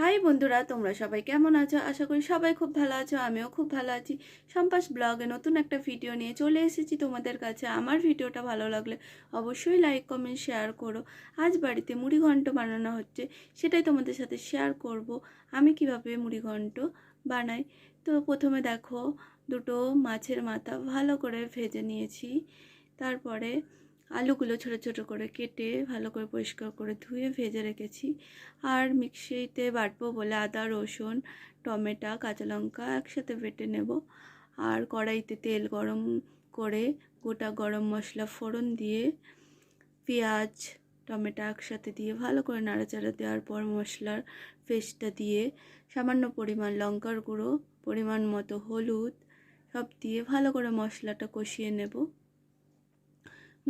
High বন্ধুরা, তোমরা সবাই কেমন আছো? আশা করি সবাই খুব ভালো আছো, আমিও খুব ভালো আছি। সম্পাস ব্লগে নতুন একটা ভিডিও নিয়ে চলে এসেছি তোমাদের কাছে। আমার ভিডিওটা ভালো লাগলে অবশ্যই লাইক কমেন্ট শেয়ার করো। আজ বাড়িতে মুড়ি ঘন্ট বানানো হচ্ছে, সেটাই তোমাদের সাথে শেয়ার করব। আমি কীভাবে মুড়ি ঘন্ট বানাই? তো প্রথমে দেখো, দুটো মাছের মাথা ভালো করে ভেজে নিয়েছি। তারপরে আলুগুলো ছোট ছোট করে কেটে ভালো করে পরিষ্কার করে ধুয়ে ভেজে রেখেছি। আর মিক্সিতে বাটবো বলে আদা, রসুন, টমেটো, কাঁচা লঙ্কা একসাথে বেটে নেব। আর কড়াইতে তেল গরম করে গোটা গরম মশলা ফোড়ন দিয়ে পেঁয়াজ, টমেটো একসাথে দিয়ে ভালো করে নাড়াচাড়া দেওয়ার পর মশলার পেস্টটা দিয়ে সামান্য পরিমাণ লঙ্কার গুঁড়ো, পরিমাণ মতো হলুদ সব দিয়ে ভালো করে মশলাটা কষিয়ে নেব।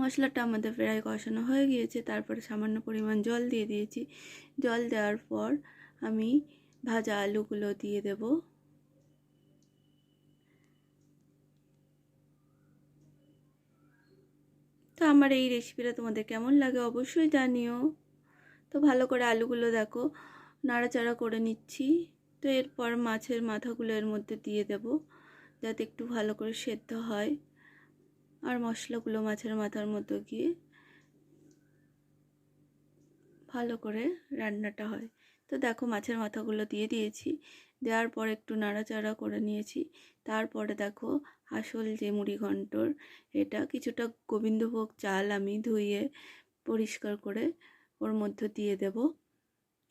মশলাটা আমাদের প্রায় কষানো হয়ে গিয়েছে, তারপরে সামান্য পরিমাণ জল দিয়ে দিয়েছি। জল দেওয়ার পর আমি ভাজা আলুগুলো দিয়ে দেব। তো আমার এই রেসিপিটা তোমাদের কেমন লাগে অবশ্যই জানিও। তো ভালো করে আলুগুলো দেখো, নাড়াচাড়া করে নিচ্ছি। তো এরপর মাছের মাথাগুলো এর মধ্যে দিয়ে দেব, যাতে একটু ভালো করে সেদ্ধ হয়। আর মশলাগুলো মাছের মাথার মধ্যে গিয়ে ভালো করে রান্নাটা হয়। তো দেখো মাছের মাথাগুলো দিয়ে দিয়েছি। দেওয়ার পর একটু নাড়াচাড়া করে নিয়েছি। তারপরে দেখো আসল যে মুড়ি ঘন্টর, এটা কিছুটা গোবিন্দভোগ চাল আমি ধুয়ে পরিষ্কার করে ওর মধ্যে দিয়ে দেব।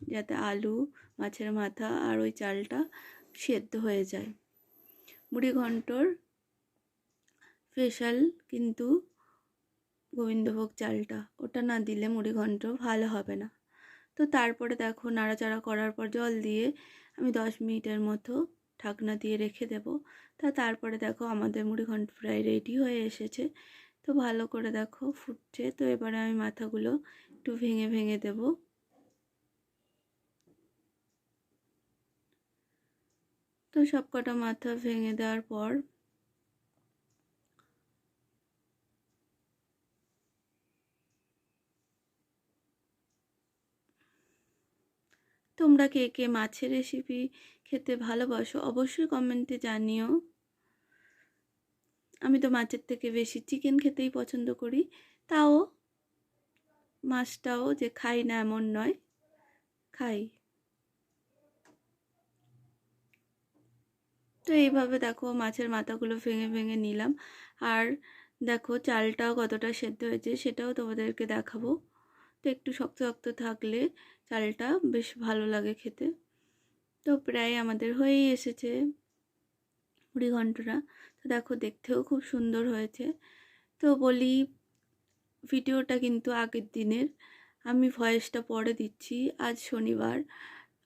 যাতে আলু, মাছের মাথা আর ওই চালটা সেদ্ধ হয়ে যায়। মুড়ি ঘন্টর স্পেশাল কিন্তু গোবিন্দভোগ চালটা। ওটা না দিলে মুড়ি ঘন্ট ভালো হবে না। তো তারপরে দেখো নাড়াচাড়া করার পর জল দিয়ে আমি দশ মিনিটের মতো ঢাকনা দিয়ে রেখে দেব। তা তারপরে দেখো আমাদের মুড়ি ঘন্ট প্রায় রেডি হয়ে এসেছে। তো ভালো করে দেখো ফুটছে। তো এবারে আমি মাথাগুলো একটু ভেঙে ভেঙে দেব। তো সব কটা মাথা ভেঙে দেওয়ার পর তোমরা কে কে মাছের রেসিপি খেতে ভালোবাসো অবশ্যই কমেন্টে জানিও। আমি তো মাছের থেকে বেশি চিকেন খেতেই পছন্দ করি। তাও মাছটাও যে খাই না এমন নয়, খাই। তো এইভাবে দেখো মাছের মাথাগুলো ভেঙে ভেঙে নিলাম। আর দেখো চালটাও কতটা সেদ্ধ হয়েছে সেটাও তোমাদেরকে দেখাবো। তো একটু শক্ত শক্ত থাকলে চালটা বেশ ভালো লাগে খেতে। তো প্রায় আমাদের হয়েই এসেছে মুড়ি ঘন্টটা। তো দেখো দেখতেও খুব সুন্দর হয়েছে। তো বলি, ভিডিওটা কিন্তু আগের দিনের। আমি ভয়েসটা পরে দিচ্ছি। আজ শনিবার,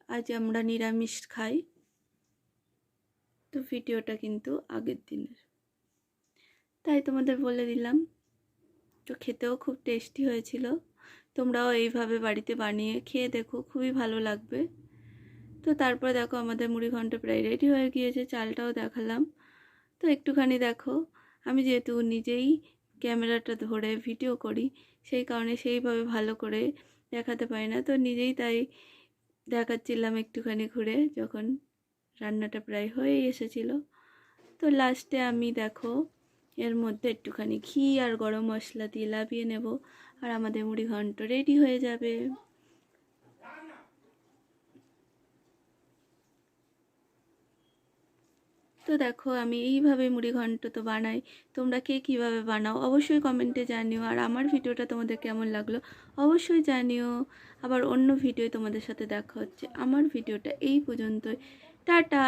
আজ আমরা নিরামিষ খাই। তো ভিডিওটা কিন্তু আগের দিনের। তাই তোমাদের বলে দিলাম। তো খেতেও খুব টেস্টি হয়েছিল। তোমরাও এইভাবে বাড়িতে বানিয়ে খেয়ে দেখো, খুবই ভালো লাগবে। তো তারপর দেখো আমাদের মুড়ি ঘন্ট প্রায় রেডি হয়ে গিয়েছে, চালটাও দেখালাম। তো একটুখানি দেখো, আমি যেহেতু নিজেই ক্যামেরাটা ধরে ভিডিও করি, সেই কারণে সেইভাবে ভালো করে দেখাতে পারি না। তো নিজেই তাই দেখাচ্ছিলাম একটুখানি ঘুরে, যখন রান্নাটা প্রায় হয়ে এসেছিল। তো লাস্টে আমি দেখো এর মধ্যে একটুখানি ঘি আর গরম মশলা দিয়ে লাভিয়ে নেব, আর আমাদের মুড়ি ঘন্ট রেডি হয়ে যাবে। তো দেখো, আমি এইভাবে মুড়ি ঘন্ট তো বানাই। তোমরা কে কীভাবে বানাও অবশ্যই কমেন্টে জানিও, আর আমার ভিডিওটা তোমাদের কেমন লাগল অবশ্যই জানিও। আবার অন্য ভিডিও তোমাদের সাথে দেখা হচ্ছে। আমার ভিডিওটা এই পর্যন্তই। টাটা!